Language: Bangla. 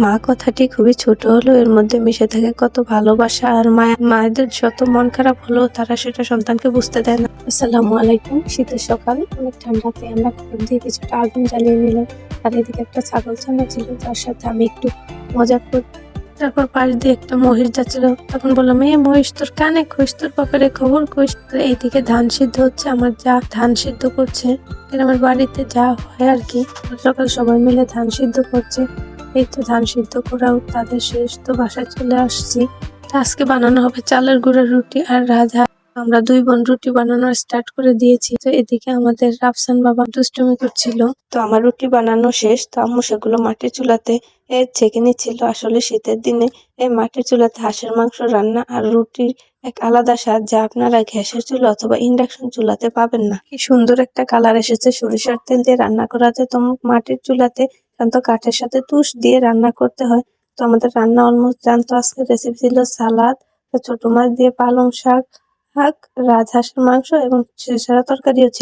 মা কথাটি খুবই ছোট হলেও এর মধ্যে মিশে থাকে কত ভালোবাসা আর মায়া মায়েদের যত মন খারাপ হলেও তারা সেটা সন্তানকে বুঝতে দেয় না। আসসালামু আলাইকুম, শীতের সকাল। অনেক ঠান্ডাতে আমরা ঘর দিয়ে কিছুটা আগুন জ্বালিয়ে নিলাম। আর এদিকে একটা ছাগল ছানা ছিল তার সাথে আমি একটু মজা কর। তারপর পাশ দিয়ে একটা মহিষ যাচ্ছিল। তখন বললাম এই মহিষ, তোর কানে খোঁজ, তোর ব্যাপারে খবর খুঁজ। এইদিকে ধান সিদ্ধ হচ্ছে, আমার যা ধান সিদ্ধ করছে আমার বাড়িতে যা হয় আর কি। সকাল সবাই মিলে ধান সিদ্ধ করছে। এই তো ধান সিদ্ধ করাও তাদের শেষ তো বাসায় চলে আসছি। আজকে বানানো হবে চালের গুঁড়ার রুটি আর রাজা আমরা দুই বোন রুটি বানানো স্টার্ট করে দিয়েছি। তো এদিকে আমাদের রাফসান বাবা দুষ্টুমি করছিল। তো আমার রুটি বানানো শেষ তো আম্মু সেগুলো মাটির চুলাতে এ ছেঁকে নিচ্ছিল। আসলে শীতের দিনে এই মাটির চুলাতে হাঁসের মাংস রান্না আর রুটির এক আলাদা স্বাদ যা আপনারা গ্যাসের চুলা অথবা ইন্ডাকশন চুলাতে পাবেন না। কি সুন্দর একটা কালার এসেছে সরিষার তেল দিয়ে রান্না করাতে। তো মাটির চুলাতে কারণ তো কাঠের সাথে তুষ দিয়ে রান্না করতে হয়। তো আমাদের রান্না অলমোস্ট জানতো আজকে রেসিপি ছিল সালাদ ছোট মাছ দিয়ে পালং শাক শাক রাজহাঁসের মাংস এবং সেসারা তরকারিও ছিল।